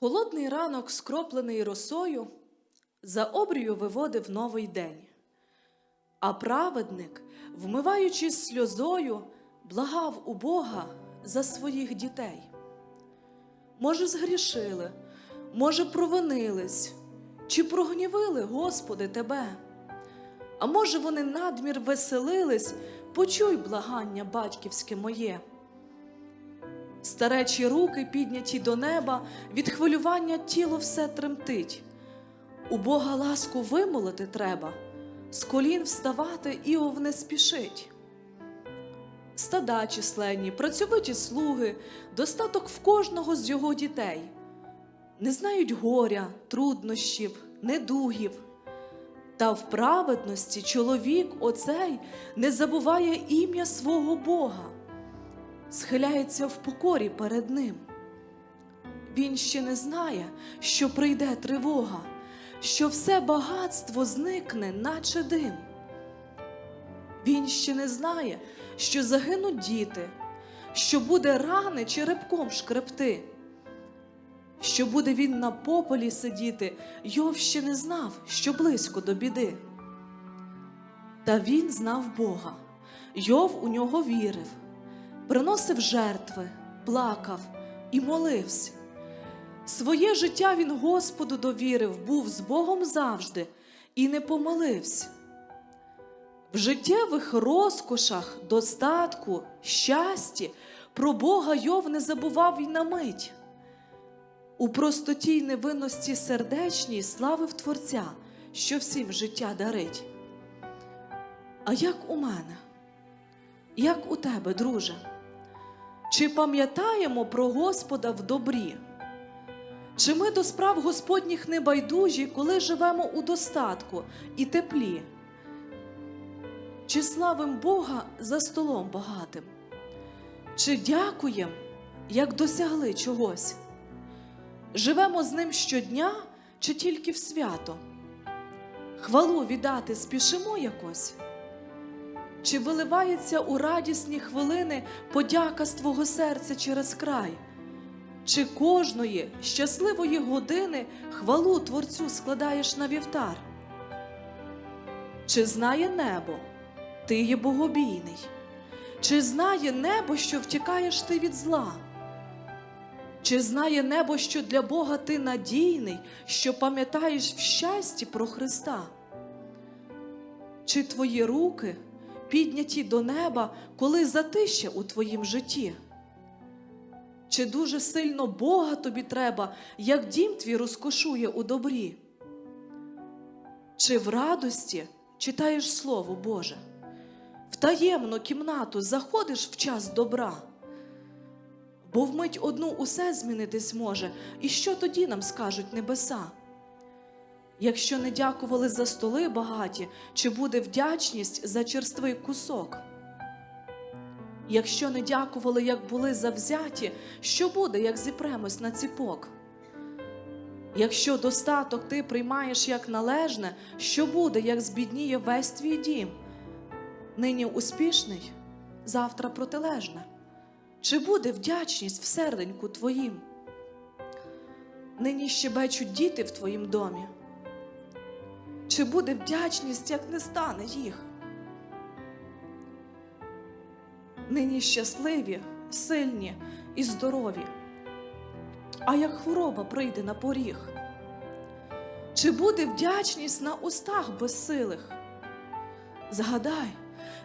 Холодний ранок, скроплений росою, за обрію виводив новий день. А праведник, вмиваючись сльозою, благав у Бога за своїх дітей. Може, згрішили, може, провинились, чи прогнівили, Господи, Тебе. А може, вони надмір веселились, почуй благання батьківське моє. Старечі руки підняті до неба, від хвилювання тіло все тремтить. У Бога ласку вимолити треба, з колін вставати Іов не спішить. Стада численні, працьовиті слуги, достаток в кожного з його дітей. Не знають горя, труднощів, недугів. Та в праведності чоловік оцей не забуває ім'я свого Бога схиляється в покорі перед ним. Він ще не знає, що прийде тривога, що все багатство зникне, наче дим. Він ще не знає, що загинуть діти, що буде рани черепком шкребти, що буде він на пополі сидіти, Йов ще не знав, що близько до біди. Та він знав Бога, Йов у нього вірив приносив жертви, плакав і молився. Своє життя він Господу довірив, був з Богом завжди і не помилився. В життєвих розкошах, достатку, щасті про Бога Йов не забував й на мить. У простоті й невинності сердечній славив Творця, що всім життя дарить. А як у мене? Як у тебе, друже? Чи пам'ятаємо про Господа в добрі? Чи ми до справ Господніх не байдужі, коли живемо у достатку і теплі? Чи славим Бога за столом багатим? Чи дякуємо, як досягли чогось? Живемо з ним щодня чи тільки в свято? Хвалу віддати спішимо якось? Чи виливається у радісні хвилини подяка з твого серця через край? Чи кожної щасливої години хвалу Творцю складаєш на вівтар? Чи знає небо, ти є богобійний? Чи знає небо, що втікаєш ти від зла? Чи знає небо, що для Бога ти надійний, що пам'ятаєш в щасті про Христа? Чи твої руки? Підняті до неба, коли затище у твоїм житті? Чи дуже сильно Бога тобі треба, як дім твій розкошує у добрі? Чи в радості читаєш Слово Боже? В таємну кімнату заходиш в час добра? Бо вмить одну усе змінитись може, і що тоді нам скажуть небеса? Якщо не дякували за столи багаті, чи буде вдячність за черствий кусок? Якщо не дякували, як були завзяті, що буде, як зіпремось на ціпок? Якщо достаток ти приймаєш як належне, що буде, як збідніє весь твій дім? Нині успішний, завтра протилежне. Чи буде вдячність в серденьку твоїм? Нині щебечуть діти в твоїм домі. Чи буде вдячність, як не стане їх? Нині щасливі, сильні і здорові, а як хвороба прийде на поріг? Чи буде вдячність на устах безсилих? Згадай,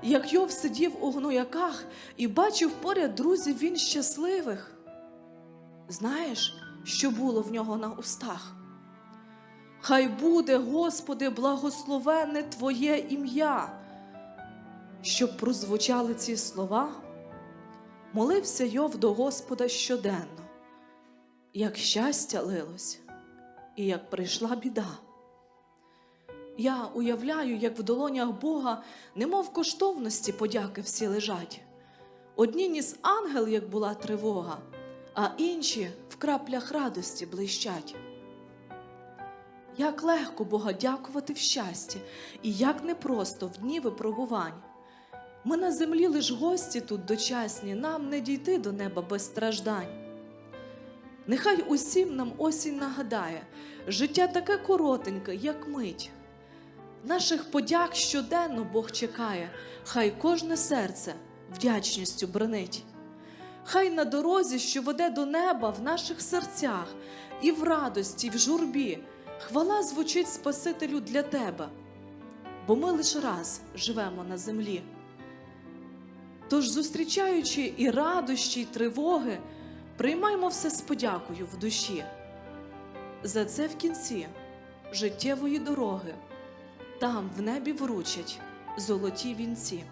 як Йов сидів у гнояках і бачив поряд друзів він щасливих. Знаєш, що було в нього на устах? Хай буде, Господи, благословене Твоє ім'я. Щоб прозвучали ці слова, молився Йов до Господа щоденно, як щастя лилось, і як прийшла біда. Я уявляю, як в долонях Бога, немов коштовності подяки всі лежать. Одні ніс ангел, як була тривога, а інші в краплях радості блищать. Як легко Бога дякувати в щасті, і як непросто в дні випробувань. Ми на землі лиш гості тут дочасні, нам не дійти до неба без страждань. Нехай усім нам осінь нагадає, життя таке коротеньке, як мить. Наших подяк щоденно Бог чекає, хай кожне серце вдячністю бренить. Хай на дорозі, що веде до неба в наших серцях, і в радості, і в журбі, хвала звучить Спасителю для тебе, бо ми лише раз живемо на землі. Тож, зустрічаючи і радощі, і тривоги, приймаймо все з подякою в душі. За це в кінці життєвої дороги, там в небі вручать золоті вінці.